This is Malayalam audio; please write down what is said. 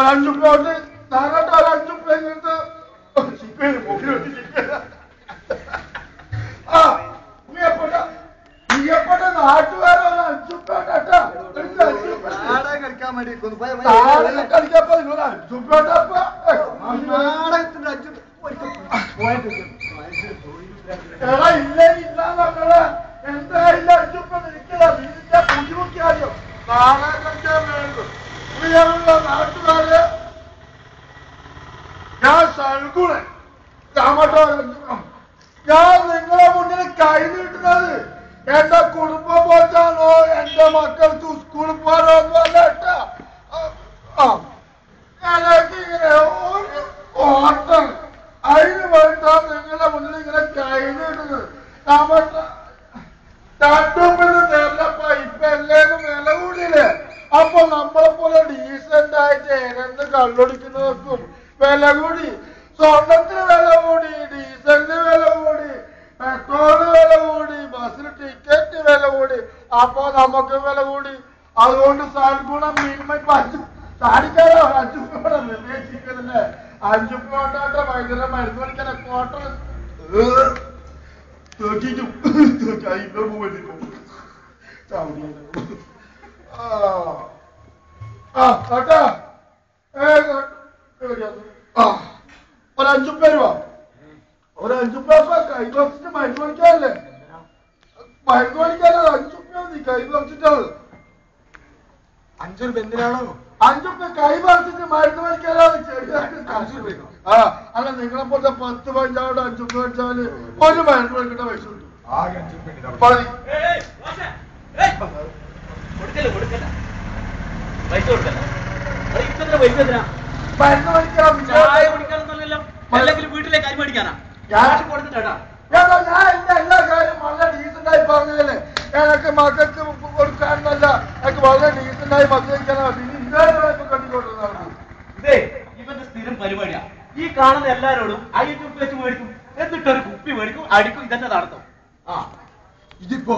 ഒരഞ്ചുപ്പോട്ട് നാളോട്ട് ഒരഞ്ചുപ്പ ഇങ്ങനത്തെ ചിപ്പേര് പോക്കിലോട്ട് ആ പ്രിയപ്പെട്ട പ്രിയപ്പെട്ട നാട്ടുകാരെ ഒരു ഒരു അഞ്ചുപ്പ നാടകം കളിക്കാൻ വേണ്ടി കളിക്കപ്പോ നിങ്ങൾ അഞ്ചുപ്പേട്ടപ്പ നാടകത്തിന്റെ അച്ഛൻ എടാ ഇല്ല ഇല്ല മക്കളെ എന്താ ഇല്ല അഞ്ചുപ്പ നിൽക്കില്ല നിന്റെ ബുദ്ധിമുട്ടിയാലോ നാളെ കളിക്കാൻ പ്രിയമുള്ള നാട്ടുകാരെ ഞാൻ സൽഗുണൻ. രാമട്ടോ ഞാൻ നിങ്ങളെ മുന്നിൽ കൈ നീട്ടുന്നത്. എന്റെ കുടുംബം പോറ്റാണോ? എന്റെ മക്കൾക്ക് സ്കൂളിൽ പോകാനോ ഒന്നും അല്ല കേട്ടാ ആ. എനിക്ക് ഇങ്ങനെ ഒരു ഓട്ടം. അതിന് വേണ്ട നിങ്ങളെ മുന്നിൽ ഇങ്ങനെ കൈ നീട്ടുന്നത്. രാമട്ട തട്ടുമ്പിന് നേരപ്പ ഇപ്പൊ എല്ലാരും വില കൂടിയില്ലേ? അപ്പൊ നമ്മളെ പോലെ ഡീസന്റ് ആയിട്ട് എരന്ന് കള്ളൊടിക്കുന്നവർക്കും വില കൂടി. സ്വർണത്തിന് വില കൂടി ഡീസലിന് വില കൂടി പെട്രോളിന് വില കൂടി ബസ്സിന് ടിക്കറ്റ് വില കൂടി. അപ്പൊ നമുക്ക് വില കൂടി. അതുകൊണ്ട് സൽഗുണം മീൻമൈ അഞ്ചു ചാടിക്കാരോ അഞ്ചു നിർദ്ദേശിക്കുന്നില്ലേ അഞ്ചു കോട്ടാട്ടെ വൈകുന്നേരം മരുന്ന് കളിക്കാൻ കോട്ട തേക്കിട്ടും കൈമ്പോ പോയിരുന്നു ആ ആ കേട്ടാ. ഏ ആ ഒരഞ്ചു ഒരഞ്ചു പേപ്പ കൈ വച്ചിട്ട് മരുന്ന് പണിക്കാനല്ലേ മരുന്ന് പണിക്കാനോ അഞ്ചു പേര് നീ കൈ വച്ചിട്ടാണ് അഞ്ചു എന്തിനാണോ അഞ്ചുപ്പ കൈ പറിച്ചിട്ട് മരുന്ന് പണിക്കാനാണ് ചെറിയ? ആ അല്ല നിങ്ങളെ പോലത്തെ പത്ത് പഞ്ചാവിടെ അഞ്ചുപ്പ വെച്ചാൽ ഒരു മരുന്ന് പണിക്കേണ്ട പൈസ അഞ്ചു ഉണ്ട്. മതി. കൊടുക്കല്ല കൊടുക്കല്ല? പൈസ കൊടുക്കല്ല? അത് ഇപ്പത്ര പൈസ എന്തിനാ? മരുന്ന് പണിക്കാൻ ചായ കുടിക്കാനൊന്നുമല്ലല്ലോ. അല്ലെങ്കിൽ വീട്ടിലേക്ക് അരി മേടിക്കാനാ. ഞാൻ- കൊടുത്തിട്ടാ ഞാൻ എന്റെ എല്ലാ കാര്യം വളരെ ഡീസന്റ് ആയി പറഞ്ഞതല്ലേ എനിക്ക് മക്കൾക്ക് കൊടുക്കാനല്ല എനിക്ക് വളരെ ഡീസന്റ് ആയി മദ്യപിക്കാനാണ് പിന്നെ ഇന്നലെ കണ്ടിക്കൊണ്ടിരുന്നത് ഇതേ ഇവന്റെ സ്ഥിരം പരിപാടിയാ. ഈ കാണുന്ന എല്ലാരോടും അയ്യറ്റ് ഉപ്പ് വെച്ച് മേടിക്കും. എന്നിട്ട് ഒരു കുപ്പി മേടിക്കും അടിക്കും ഇതന്നെ നടത്തും. ആ. ഇതിപ്പോ